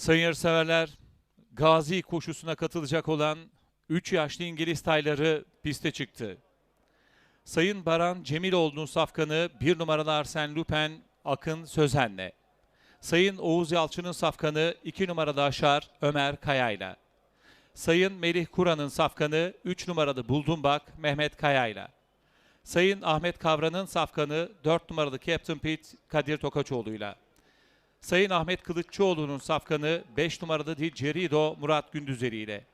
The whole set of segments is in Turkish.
Sayın yarışseverler, Gazi koşusuna katılacak olan 3 yaşlı İngiliz tayları piste çıktı. Sayın Baran Cemiloğlu'nun safkanı 1 numaralı Arsen Lupin Akın Sözen'le. Sayın Oğuz Yalçın'ın safkanı 2 numaralı Aşar Ömer Kaya'yla. Sayın Melih Kura'nın safkanı 3 numaralı Buldumbak Mehmet Kaya'yla. Sayın Ahmet Kavran'ın safkanı 4 numaralı Captain Pete Kadir Tokaçoğlu'yla. Sayın Ahmet Kılıççıoğlu'nun safkanı 5 numaralı Dicerido Murat Gündüzeli ile.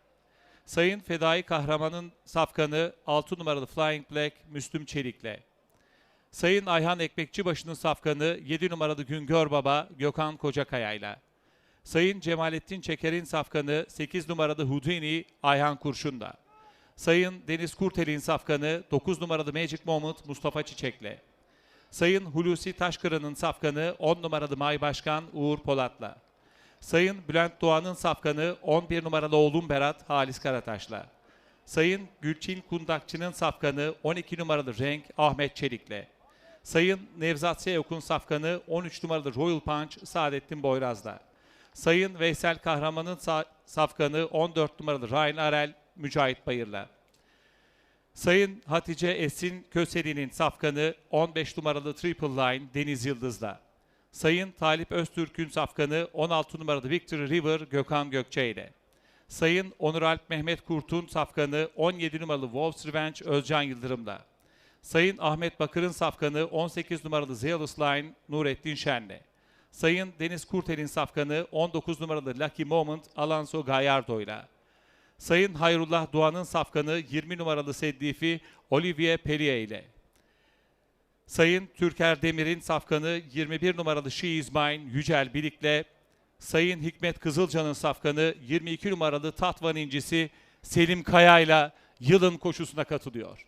Sayın Fedai Kahraman'ın safkanı 6 numaralı Flying Black Müslüm Çelik'le. Sayın Ayhan Ekmekçibaşı'nın safkanı 7 numaralı Güngör Baba Gökhan Kocakaya'yla. Sayın Cemalettin Çeker'in safkanı 8 numaralı Houdini Ayhan Kurşun'da. Sayın Deniz Kurtel'in safkanı 9 numaralı Magic Moment Mustafa Çiçek'le. Sayın Hulusi Taşkıran'ın safkanı 10 numaralı May Başkan Uğur Polat'la. Sayın Bülent Doğan'ın safkanı 11 numaralı oğlum Berat Halis Karataş'la. Sayın Gülçin Kundakçı'nın safkanı 12 numaralı Renk Ahmet Çelik'le. Sayın Nevzat Seyok'un safkanı 13 numaralı Royal Punch Saadettin Boyraz'la. Sayın Veysel Kahraman'ın sa- safkanı 14 numaralı Ryan Arel Mücahit Bayır'la. Sayın Hatice Esin Köseli'nin safkanı 15 numaralı Triple Line Deniz Yıldız'la. Sayın Talip Öztürk'ün safkanı 16 numaralı Victory River Gökhan Gökçe ile. Sayın Onur Alp Mehmet Kurt'un safkanı 17 numaralı Wolves Revenge Özcan Yıldırım'la. Sayın Ahmet Bakır'ın safkanı 18 numaralı Zealous Line Nurettin Şen'le. Sayın Deniz Kurtel'in safkanı 19 numaralı Lucky Moment Alonso Gallardo'yla. Sayın Hayrullah Doğan'ın safkanı 20 numaralı Seddifi Olivier Pellier ile. Sayın Türker Demir'in safkanı 21 numaralı Is Mine Yücel Bilik'le. Sayın Hikmet Kızılcan'ın safkanı 22 numaralı Tatvan incisi Selim Kaya'yla yılın koşusuna katılıyor.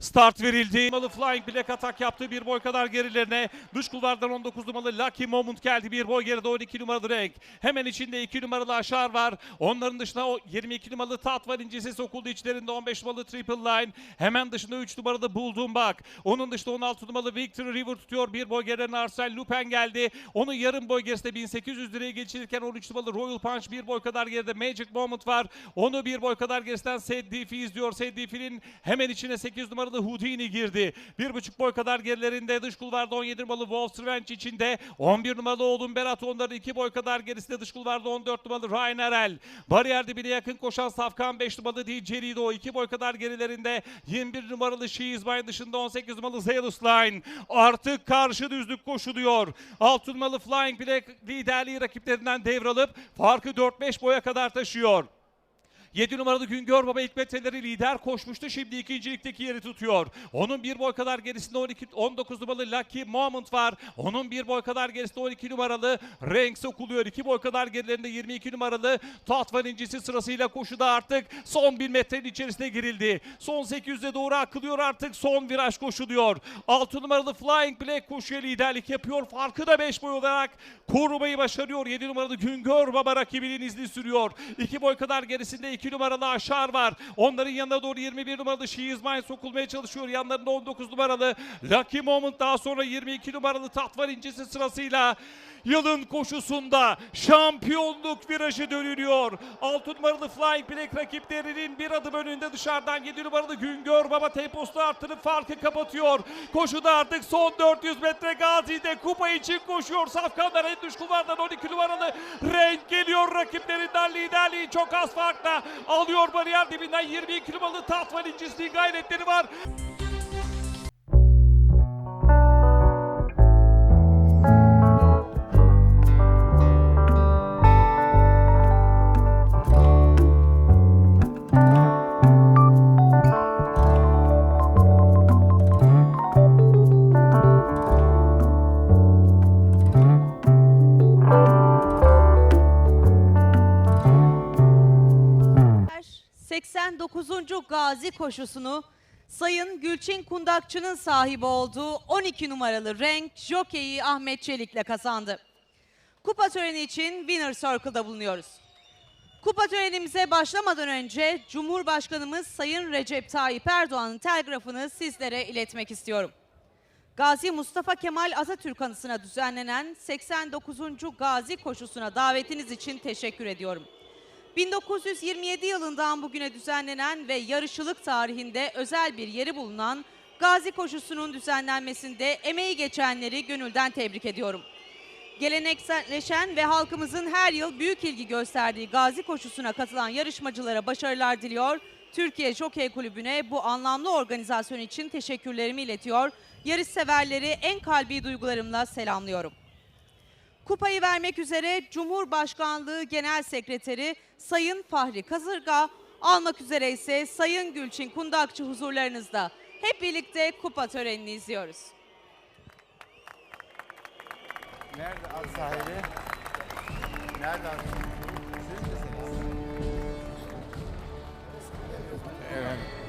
Start verildi. Numaralı Flying Black atak yaptı. Bir boy kadar gerilerine. Dış kulvardan 19 numaralı Lucky Moment geldi. Bir boy geride 12 numaralı renk. Hemen içinde 2 numaralı Aşar var. Onların dışına o 22 numaralı Tat var. incisi sokuldu içlerinde 15 numaralı Triple Line. Hemen dışında 3 numaralı Buldum bak. Onun dışında 16 numaralı Victory River tutuyor. Bir boy geriden Arsene Lupin geldi. Onun yarım boy gerisinde 1800 liraya geçilirken 13 numaralı Royal Punch bir boy kadar geride Magic Moment var. Onu bir boy kadar gerisinden Seddifi izliyor. Seddifi'nin hemen içine 8 numaralı Houdini girdi. Bir buçuk boy kadar gerilerinde dış kulvarda 17 numaralı Wolves Revenge içinde 11 numaralı oğlum Berat onların 2 boy kadar gerisinde dış kulvarda 14 numaralı Ryan Erel. Bariyer dibine yakın koşan Safkan 5 numaralı Dicerido 2 boy kadar gerilerinde 21 numaralı She Is Mine dışında 18 numaralı Zealous Line. Artık karşı düzlük koşuluyor. 6 numaralı Flying Black liderliği rakiplerinden devralıp farkı 4-5 boya kadar taşıyor. 7 numaralı Güngör Baba ilk lider koşmuştu. Şimdi ikincilikteki yeri tutuyor. Onun bir boy kadar gerisinde 12, 19 numaralı Lucky Moment var. Onun bir boy kadar gerisinde 12 numaralı Renk sokuluyor. 2 boy kadar gerilerinde 22 numaralı Tatvan incisi sırasıyla koşuda artık son 1 metrenin içerisine girildi. Son 800'e doğru akılıyor artık son viraj koşuluyor. 6 numaralı Flying Black koşuya liderlik yapıyor. Farkı da 5 boy olarak korumayı başarıyor. 7 numaralı Güngör Baba rakibinin izni sürüyor. 2 boy kadar gerisinde 2 numaralı Aşar var. Onların yanına doğru 21 numaralı She Is Mine sokulmaya çalışıyor. Yanlarında 19 numaralı Lucky Moment daha sonra 22 numaralı Tatvar incisi sırasıyla yılın koşusunda şampiyonluk virajı dönülüyor. 6 numaralı Flying Black rakiplerinin bir adım önünde dışarıdan 7 numaralı Güngör Baba temposunu arttırıp farkı kapatıyor. Koşuda artık son 400 metre Gazi'de kupa için koşuyor. Safkanlar en dış kulvardan 12 numaralı renk geliyor rakiplerinden liderliği çok az farkla alıyor bariyer dibinden 22 numaralı Tatvan incisliği gayretleri var. Koşusunu Sayın Gülçin Kundakçı'nın sahibi olduğu 12 numaralı renk jokeyi Ahmet Çelik'le kazandı. Kupa töreni için Winner Circle'da bulunuyoruz. Kupa törenimize başlamadan önce Cumhurbaşkanımız Sayın Recep Tayyip Erdoğan'ın telgrafını sizlere iletmek istiyorum. Gazi Mustafa Kemal Atatürk anısına düzenlenen 89. Gazi koşusuna davetiniz için teşekkür ediyorum. 1927 yılından bugüne düzenlenen ve yarışılık tarihinde özel bir yeri bulunan Gazi koşusunun düzenlenmesinde emeği geçenleri gönülden tebrik ediyorum. Gelenekselleşen ve halkımızın her yıl büyük ilgi gösterdiği Gazi koşusuna katılan yarışmacılara başarılar diliyor. Türkiye Jokey Kulübü'ne bu anlamlı organizasyon için teşekkürlerimi iletiyor. Yarış severleri en kalbi duygularımla selamlıyorum. Kupayı vermek üzere Cumhurbaşkanlığı Genel Sekreteri Sayın Fahri Kazırga, almak üzere ise Sayın Gülçin Kundakçı huzurlarınızda. Hep birlikte kupa törenini izliyoruz. Nerede at sahibi? Nerede misiniz? Evet.